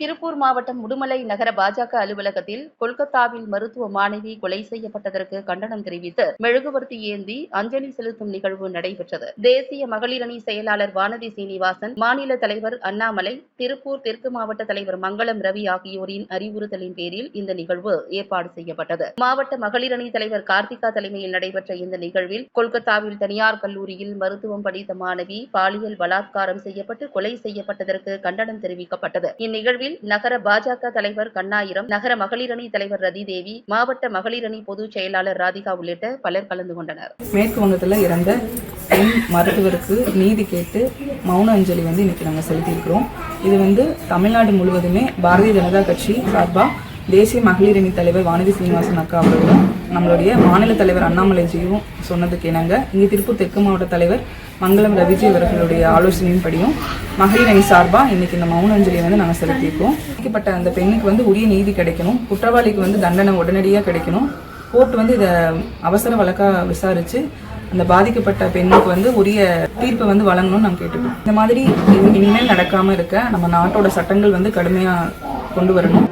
திருப்பூர் மாவட்டம் உடுமலை நகர பாஜக அலுவலகத்தில் கொல்கத்தாவில் மருத்துவ மாணவி கொலை செய்யப்பட்டதற்கு கண்டனம் தெரிவித்து மெழுகுவர்த்தி ஏந்தி அஞ்சலி செலுத்தும் நிகழ்வு நடைபெற்றது. தேசிய மகளிர் அணி செயலாளர் வானதி சீனிவாசன் மாநில தலைவர் அண்ணாமலை திருப்பூர் தெற்கு மாவட்ட தலைவர் மங்களம் ரவி ஆகியோரின் அறிவுறுத்தலின் பேரில் இந்த நிகழ்வு ஏற்பாடு செய்யப்பட்டது. மாவட்ட மகளிர் அணி தலைவர் கார்த்திகா தலைமையில் நடைபெற்ற இந்த நிகழ்வில் கொல்கத்தாவில் தனியார் கல்லூரியில் மருத்துவம் படித்த மாணவி பாலியல் பலாத்காரம் செய்யப்பட்டு கொலை செய்யப்பட்டதற்கு கண்டனம் தெரிவிக்கப்பட்டது. இந்நிகழ்வில் நகர பாஜக தலைவர் கண்ணாயிரம் நகர மகளிரணி தலைவர் ரதி தேவி மாவட்ட மகளிர் அணி பொதுச் செயலாளர் ராதிகா உள்ளிட்ட பலர் கலந்து கொண்டனர். மேற்கு வங்கத்தில் இறந்த பெண் மருத்துவருக்கு நீதி கேட்டு மௌன அஞ்சலி வந்து இன்னைக்கு நாங்கள் செலுத்தியிருக்கிறோம். இது வந்து தமிழ்நாடு முழுவதுமே பாரதிய ஜனதா கட்சி சார்பாக தேசிய மகளிர் அணி தலைவர் வானதி சீனிவாசன் அக்கா அவர்களும் நம்மளுடைய மாநில தலைவர் அண்ணாமலைஜியும் சொன்னதுக்கு இணங்க இங்கே திருப்பூர் தெற்கு மாவட்ட தலைவர் மங்களம் ரவிஜி அவர்களுடைய ஆலோசனையின்படியும் மகளிர் அணி சார்பாக இன்னைக்கு இந்த மௌன அஞ்சலியை வந்து நாங்கள் செலுத்தியிருக்கோம். பாதிக்கப்பட்ட அந்த பெண்ணுக்கு வந்து உரிய நீதி கிடைக்கணும் குற்றவாளிக்கு வந்து தண்டனை உடனடியாக கிடைக்கணும். கோர்ட் வந்து இதை அவசர வழக்காக விசாரித்து அந்த பாதிக்கப்பட்ட பெண்ணுக்கு வந்து உரிய தீர்ப்பை வந்து வழங்கணும்னு நாங்கள் கேட்டுக்கோம். இந்த மாதிரி இனிமேல் நடக்காமல் இருக்க நம்ம நாட்டோட சட்டங்கள் வந்து கடுமையாக கொண்டு வரணும்.